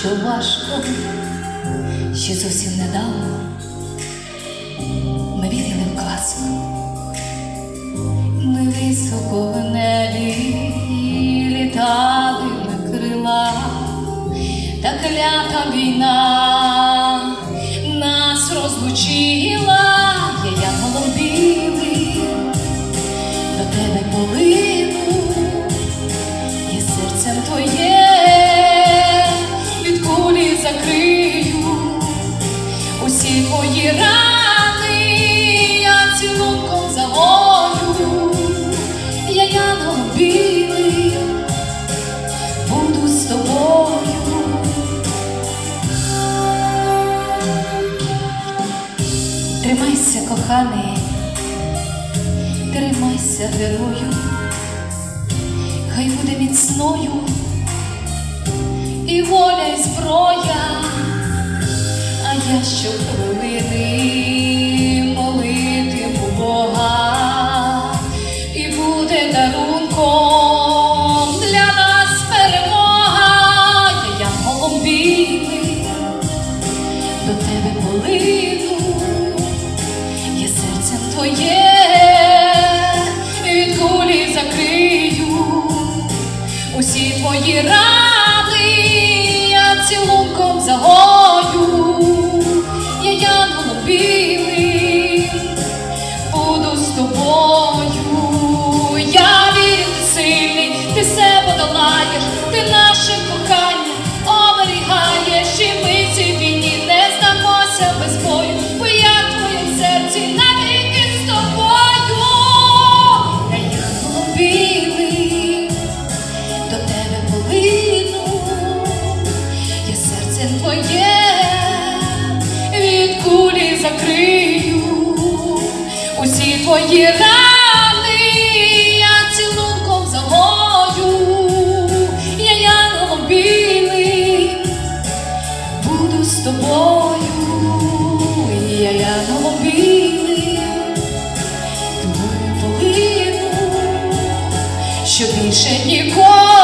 що важко, ще зовсім недавно ми вірили в казку. Ми високо в небі літали на крила, та клята війна нас розлучила, Тримайся, коханий, тримайся, герою, хай буде міцною і воля, і зброя, а я щохвилини твоє від кулі закрию. Усі твої рани, я цілунком загою, я янголом білий, буду з тобою, я вірю, ти сильний, ти все подолаєш, ти наше закрию усі твої рани, я цілунком загою, я яном білий, буду з тобою, я яном білий, тобою полину, що більше ніколи.